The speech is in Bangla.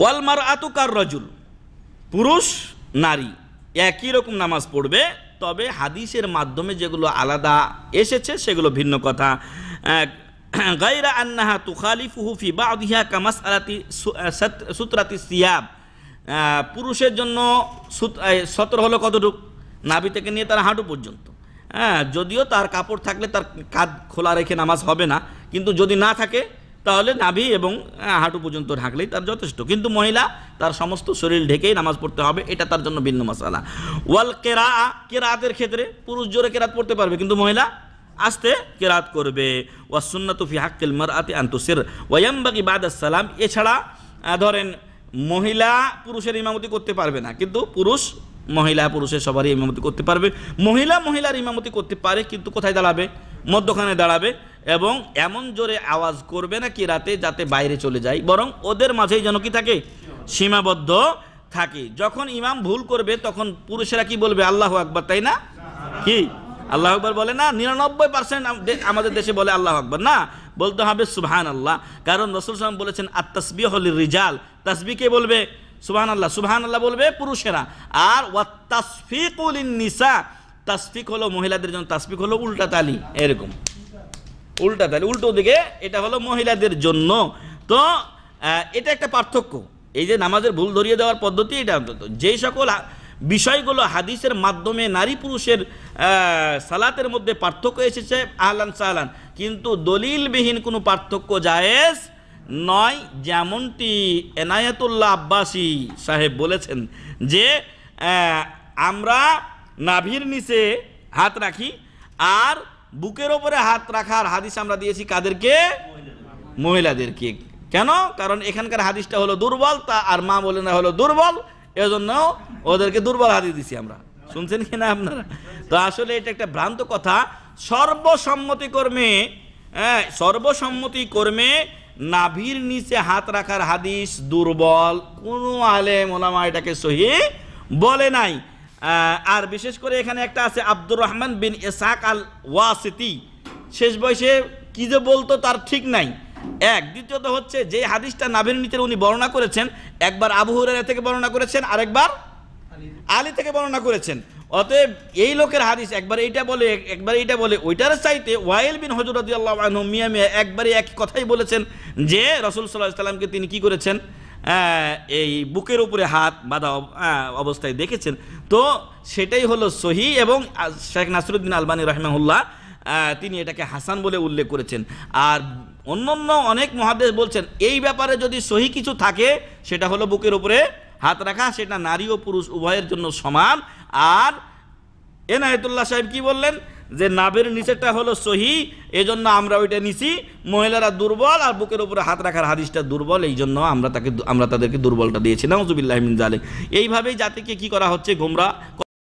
ওয়ালমার আতুকার রজুল? পুরুষ, নারী। একই রকম নামাজ পড়বে, তবে হাদিসের মাধ্যমে যেগুলো আলাদা এসেছে, সেগুলো ভিন্ন কথা। গাইরা আন্নাহা তুখালিফুহু ফি বাদিহা কামাস আলাতি সুতরাতি সিয়াব পুরুষের জন্য সতর হলো কতটুক? নাভি থেকে নিয়ে তার হাঁটু পর্যন্ত। হ্যাঁ যদিও তার কাপড় থাকলে তার কাঁধ খোলা রেখে নামাজ হবে না, কিন্তু যদি না থাকে তাহলে নাভি এবং হাঁটু পর্যন্ত ঢাকলেই তার যথেষ্ট। কিন্তু মহিলা, তার সমস্ত শরীর ঢেকেই নামাজ পড়তে হবে, এটা তার জন্য ভিন্ন মশালা। ওয়াল কেরা কেরাতের ক্ষেত্রে পুরুষ জোরে কেরাত পড়তে পারবে, কিন্তু মহিলা আসতে কেরাত করবে। ওয়া সুন্নাতু ফি হাক্কিল মারআতি আন তুসির, ওয়া ইয়ানবাগি বাদা সালাম। এছাড়া ধরেন, মহিলা পুরুষের ইমামতি করতে পারবে না, কিন্তু পুরুষ, মহিলা পুরুষের সবারই ইমামতি করতে পারবে। মহিলা মহিলার ইমামতি করতে পারে, কিন্তু কোথায় দাঁড়াবে? মধ্যখানে দাঁড়াবে। এবং এমন জোরে আওয়াজ করবে না কি রাতে যাতে বাইরে চলে যায়? বরং ওদের মাঝেই যেন কি থাকে? সীমাবদ্ধ থাকে। যখন ইমাম ভুল করবে, তখন পুরুষেরা কি বলবে? আল্লাহ আকবর, তাই না? কি? আল্লাহ আকবর বলে না? নিরানব্বই পার্সেন্ট আমাদের দেশে বলে আল্লাহ আকবর। না, বলতে হবে সুবহান আল্লাহ কারণ রসুল সালাম বলেছেন আর তসবি হলি রিজাল তসবি কে বলবে? সুবহান আল্লাহ সুবহান আল্লাহ বলবে পুরুষেরা। আর ওয়া তাসফিকুল নিসা তাসফিক হলো মহিলাদের জন্য, তাসফিক হলো উল্টা তালি। এরকম। উল্টা তালি উল্টো দিকে এটা হলো মহিলাদের জন্য। তো এটা একটা পার্থক্য। এই যে নামাজের ভুল ধরিয়ে দেওয়ার পদ্ধতি, এটা অন্তত। যেই সকল বিষয়গুলো হাদিসের মাধ্যমে নারী পুরুষের সালাতের মধ্যে পার্থক্য এসেছে, আহলান সাহলান। কিন্তু দলিলবিহীন কোনো পার্থক্য জায়েজ নয়, যেমনটি এনায়েতুল্লাহ আব্বাসী সাহেব বলেছেন যে আমরা নাভির নিচে হাত রাখি, আর বুকের ওপরে হাত রাখার হাদিস আমরা দিয়েছি কাদেরকে? মহিলাদেরকে। কেন? কারণ এখানকার হাদিসটা হলো দুর্বল, তা আর মা বলে না হলো দুর্বল, এজন্য ওদেরকে দুর্বল হাদিস দিছি আমরা। শুনছেন কি না আপনারা? তো আসলে এটা একটা ভ্রান্ত কথা। সর্বসম্মতি কর্মে হ্যাঁ সর্বসম্মতি কর্মে নাভির নিচে হাত রাখার হাদিস দুর্বল। কোনো আলেম ওলামা এটাকে সহি বলে নাই। আর বিশেষ করে এখানে একটা আছে আব্দুর রহমান বিন ইসাক আল ওয়াসিতি শেষ বয়সে কি যে বলতো তার ঠিক নাই। এক, দ্বিতীয়ত হচ্ছে যে হাদিসটা নাভির নিচের উনি বর্ণনা করেছেন, একবার আবু থেকে বর্ণনা করেছেন, আরেকবার আলী থেকে বর্ণনা করেছেন। অতএব এই লোকের হাদিস একবার এইটা বলে, একবার এইটা বলে, ওইটার চাইতে ওয়াইল বিন হজরত আনহু মিয়া মিয়া একবারই এক কথাই বলেছেন যে রসুল সাল্লাহ সাল্লামকে তিনি কি করেছেন? এই বুকের উপরে হাত বাঁধা অবস্থায় দেখেছেন। তো সেটাই হলো সহি এবং শেখ নাসরুদ্দিন আলবানী রহমাহুল্লাহ তিনি এটাকে হাসান বলে উল্লেখ করেছেন। আর অন্যান্য অনেক মহাদেশ বলছেন, এই ব্যাপারে যদি সহি কিছু থাকে, সেটা হলো বুকের উপরে হাত রাখা, সেটা নারী ও পুরুষ উভয়ের জন্য সমান। আর এনায়েতুল্লাহ সাহেব কি বললেন? যে নাভের নিচেরটা হলো সহি, এজন্য আমরা ওইটা নিছি। মহিলারা দুর্বল আর বুকের উপরে হাত রাখার হাদিসটা দুর্বল এই জন্য আমরা তাকে আমরা তাদেরকে দুর্বলটা দিয়েছিলাম জুবিল্লাহমিন জালেক এইভাবেই জাতিকে কি করা হচ্ছে? গোমরা